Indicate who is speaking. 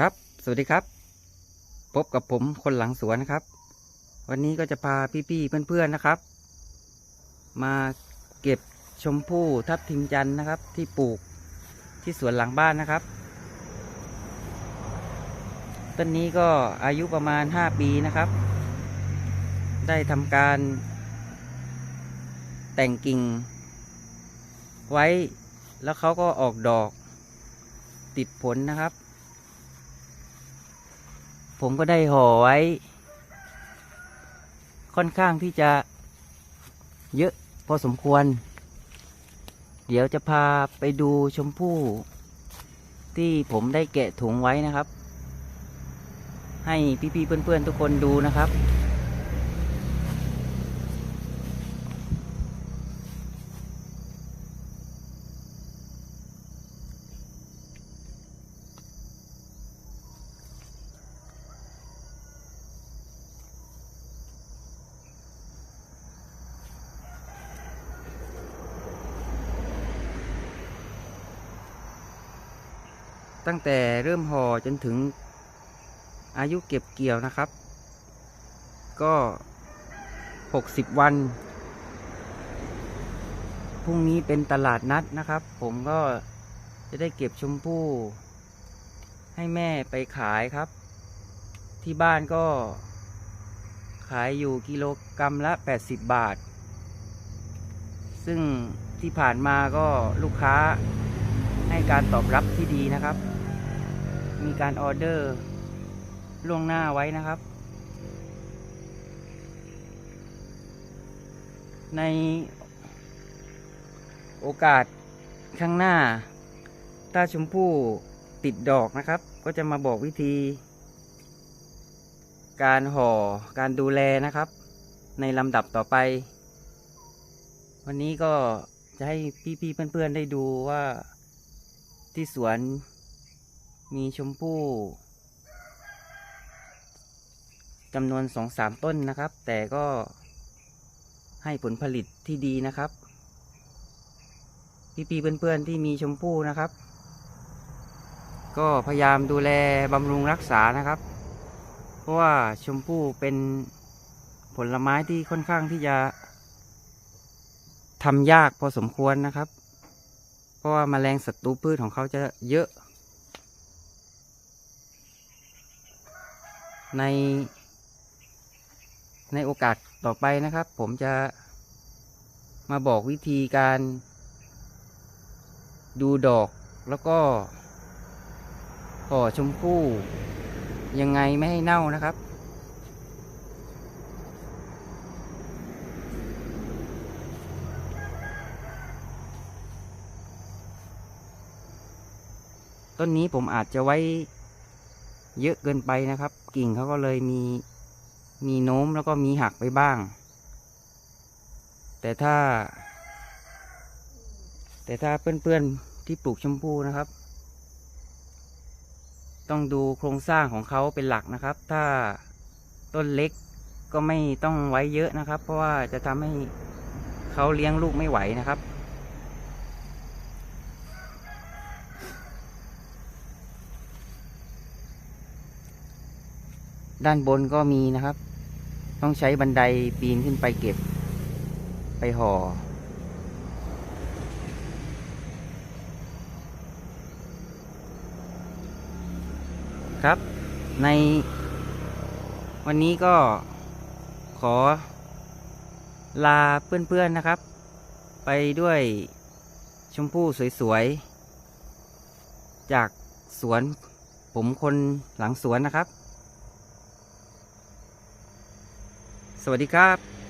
Speaker 1: ครับ สวัสดีครับ พบกับผมคนหลังสวนนะครับ วันนี้ก็จะพาพี่ๆเพื่อนๆนะครับ มาเก็บชมพู่ทับทิมจันนะครับ ที่ปลูกที่สวนหลังบ้านนะครับ ต้นนี้ก็อายุประมาณ 5 ปีนะครับ ได้ทำการ แต่งกิ่ง ไว้แล้วเขาก็ออกดอกติดผลนะครับ ผมก็ได้ห่อไว้ ค่อนข้างที่จะเยอะพอสมควร เดี๋ยวจะพาไปดูชมพู่ ที่ผมได้แกะถุงไว้นะครับ ให้พี่ๆเพื่อนๆทุกคนดูนะครับ ตั้งแต่เริ่มห่อจนถึงอายุเก็บเกี่ยวนะครับ ก็ 60 วัน พรุ่งนี้เป็นตลาดนัดนะครับ ผมก็จะได้เก็บชมพู่ให้แม่ไปขายครับ ที่บ้านก็ ขายอยู่กิโลกรัมละ 80 บาท ซึ่งที่ผ่านมาก็ลูกค้า ให้การตอบรับที่ดีนะครับ มีการออเดอร์ล่วงหน้าไว้นะครับ ในโอกาสข้างหน้า ถ้าชมพู่ติดดอกนะครับ ก็จะมาบอกวิธี การห่อการดูแลนะครับ ในลำดับต่อไป วันนี้ก็จะให้พี่ๆเพื่อนๆได้ดูว่า ที่สวนมีชมพู่จำนวนสองสามต้นนะครับ แต่ก็ให้ผลผลิตที่ดีนะครับ พี่ๆเพื่อนๆที่มีชมพู่นะครับ ก็พยายามดูแลบำรุงรักษานะครับ เพราะว่าชมพู่เป็นผลไม้ที่ค่อนข้างที่จะทำยากพอสมควรนะครับ เพราะว่ามาแมลงศัตรูพืชของเขาจะเยอะ ในในโอกาสต่อไปนะครับ ผมจะมาบอกวิธีการดูดอกแล้วก็ห่อชมพู่ยังไงไม่ให้เน่านะครับ ต้นนี้ผมอาจจะไว้เยอะเกินไปนะครับ กิ่งเขาก็เลยมีมีโน้มแล้วก็มีหักไปบ้าง แต่ถ้า แต่ถ้าเพื่อนๆที่ปลูกชมพู่นะครับ ต้องดูโครงสร้างของเขาเป็นหลักนะครับ ถ้าต้นเล็กก็ไม่ต้องไว้เยอะนะครับ เพราะว่าจะทำให้เขาเลี้ยงลูกไม่ไหวนะครับ ด้านบนก็มีนะครับ ต้องใช้บันไดปีนขึ้นไปเก็บ ไปห่อ ครับ ในวันนี้ก็ขอลาเพื่อนๆนะครับ ไปด้วยชมพู่สวยๆ จากสวนผมคนหลังสวนนะครับ สวัสดีครับ